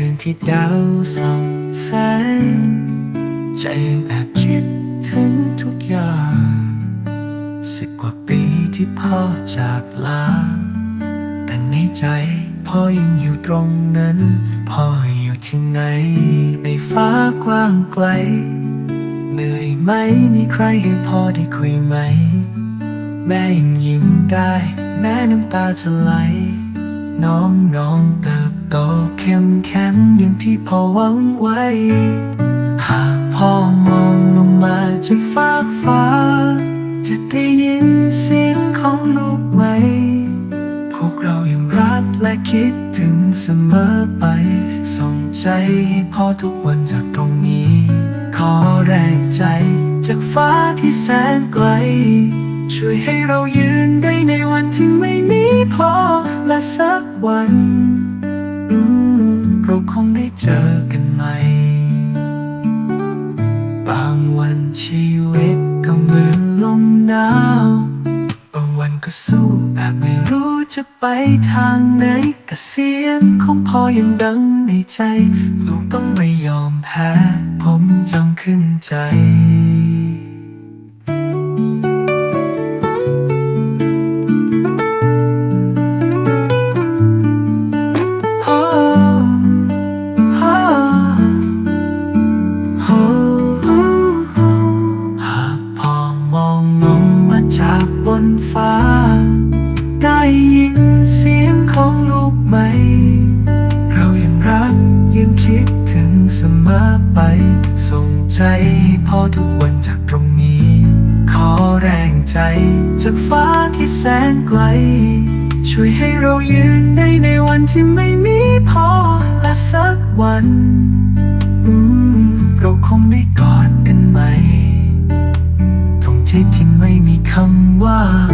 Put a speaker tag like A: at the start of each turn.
A: คืนที่ดาวส่องแสงใจยังแอบคิดถึงทุกอย่าง สิบกว่าปีที่พ่อจากลา แต่ในใจพ่อยังอยู่ตรงนั้น พ่ออยู่ที่ไหน ในฟ้ากว้างไกล เหนื่อยไหมมีใครให้พ่อได้คุยไหม แม่ยังยิ้มได้ แม่น้ำตาจะไหล น้องน้องเติบโตเข้มแข็งอย่างที่พ่อหวังไว้ หากพ่อมองลงมาจากฟากฟ้า จะได้ยินเสียงของลูกไหม พวกเรายังรักและคิดถึงเสมอไป ส่งใจให้พ่อทุกวันจากตรงนี้ ขอแรงใจจากฟ้าที่แสนไกล ช่วยให้เรายืนได้ในวันที่ไม่มีพ่อ และสักวันเราคงได้เจอกันใหม่บางวันชีวิตก็เหมือนลมหนาว บางวันก็สู้แบบไม่รู้จะไปทางไหนแต่เสียงของพ่อยังดังในใจ ลูกต้องไม่ยอมแพ้ ผมจำขึ้นใจ จากบนฟ้า ได้ยินเสียงของลูกไหม เรายังรักยังคิดถึงเสมอไป ส่งใจให้พ่อทุกวันจากตรงนี้ ขอแรงใจจากฟ้าที่แสนไกล ช่วยให้เรายืนได้ในวันที่ไม่มีพ่อและสักวันอื ไ